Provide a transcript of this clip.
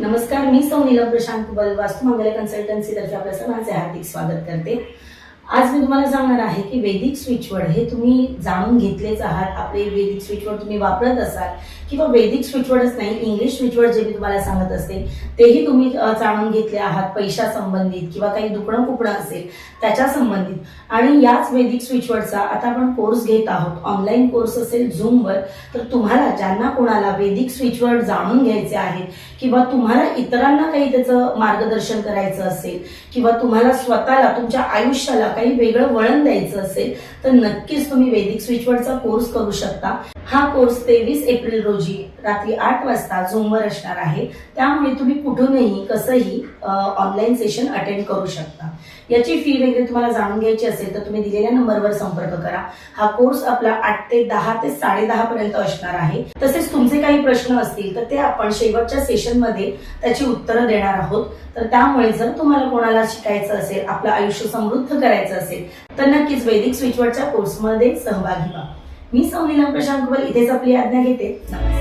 नमस्कार मी सौ नीलम प्रशांत बल वास्तू मंगल कन्सल्टन्सी तर्फे आपल्या सर्वांचे हार्दिक स्वागत करते. आज मी तुम्हाला सांगणार आहे की वैदिक स्विचवर्ड हे तुम्ही जाणून घेतलेच आहात. आपले वैदिक स्विचवर्ड तुम्ही वापरत असाल किंवा वैदिक स्विचवर्डच नाही इंग्लिश स्विचवर्ड जे मी तुम्हाला सांगत असते तेही तुम्ही जाणून घेतले आहात पैशा संबंधित किंवा काही दुखणं खुपणं असेल त्याच्या संबंधित. आणि याच वैदिक स्विचवर्डचा आता आपण कोर्स घेत आहोत. ऑनलाईन कोर्स असेल झूमवर तर तुम्हाला ज्यांना कोणाला वैदिक स्विचवर्ड जाणून घ्यायचे आहेत किंवा तुम्हाला इतरांना काही त्याचं मार्गदर्शन करायचं असेल किंवा तुम्हाला स्वतःला तुमच्या आयुष्याला काही वेगळं वळण द्यायचं असेल तर नक्कीच तुम्ही वैदिक स्विचवर्डचा कोर्स करू शकता. हा कोर्स तेवीस एप्रिल रोजी रात्री आठ वाजता झूमवर असणार आहे. त्यामुळे तुम्ही कुठूनही कसंही ऑनलाईन सेशन अटेंड करू शकता. याची फी वगैरे तुम्हाला जाणून घ्यायची असेल तर तुम्ही दिलेल्या नंबरवर संपर्क करा. हा कोर्स आपला आठ ते दहा ते साडेदहा पर्यंत असणार आहे. तसेच तुमचे काही प्रश्न असतील तर ते आपण शेवटच्या सेशनमध्ये त्याची उत्तरं देणार आहोत. तर त्यामुळे जर तुम्हाला कोणाला शिकायचं असेल आपलं आयुष्य समृद्ध करायचं असेल तर नक्कीच वैदिक स्विचवर्डच्या कोर्समध्ये सहभागी व्हा. मी सौनीला प्रशांत कुबल इथेच आपली आज्ञा घेते. नमस्कार.